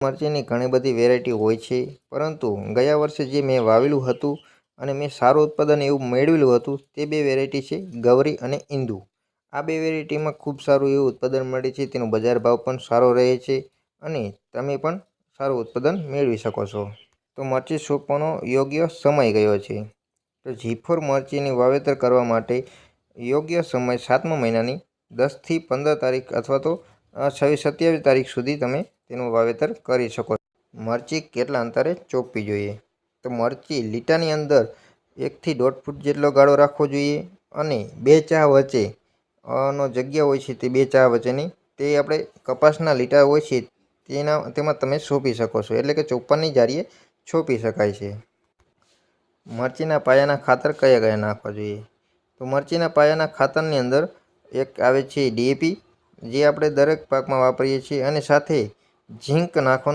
મરચીની ઘણી બધી વેરાયટી હોય છે. પરંતુ ગયા વર્ષે જે મેં વાવેલું હતું અને મેં સારું ઉત્પાદન એવું મેળવેલું હતું, તે બે વેરાયટી છે, ગૌરી અને ઈંદુ. આ બે વેરાયટીમાં ખૂબ સારું એવું ઉત્પાદન મળે છે, તેનો બજાર ભાવ પણ સારો રહે છે અને તમે પણ સારું ઉત્પાદન મેળવી શકો છો. તો મરચી સોંપવાનો યોગ્ય સમય ગયો છે? તો જીફોર મરચીની વાવેતર કરવા માટે યોગ્ય સમય સાતમા મહિનાની દસથી પંદર તારીખ અથવા તો છવ્વીસ સત્યાવીસ તારીખ સુધી તમે તેનું વાવેતર કરી શકો છો. મરચી કેટલા અંતરે ચોપવી જોઈએ? તો મરચી લીટાની અંદર એકથી દોઢ ફૂટ જેટલો ગાળો રાખવો જોઈએ અને બે ચા વચ્ચે નો જગ્યા હોય છે તે બે ચા વચ્ચેની તે આપણે કપાસના લીટા હોય છે તેના તેમાં તમે છોપી શકો છો. એટલે કે ચોપ્પનની જારીએ છોપી શકાય છે. મરચીના પાયાના ખાતર કયા કયા નાખવા જોઈએ? તો મરચીના પાયાના ખાતરની અંદર એક આવે છે ડીએપી જે આપણે દરેક પાકમાં વાપરીએ છીએ અને સાથે ジンクなこんな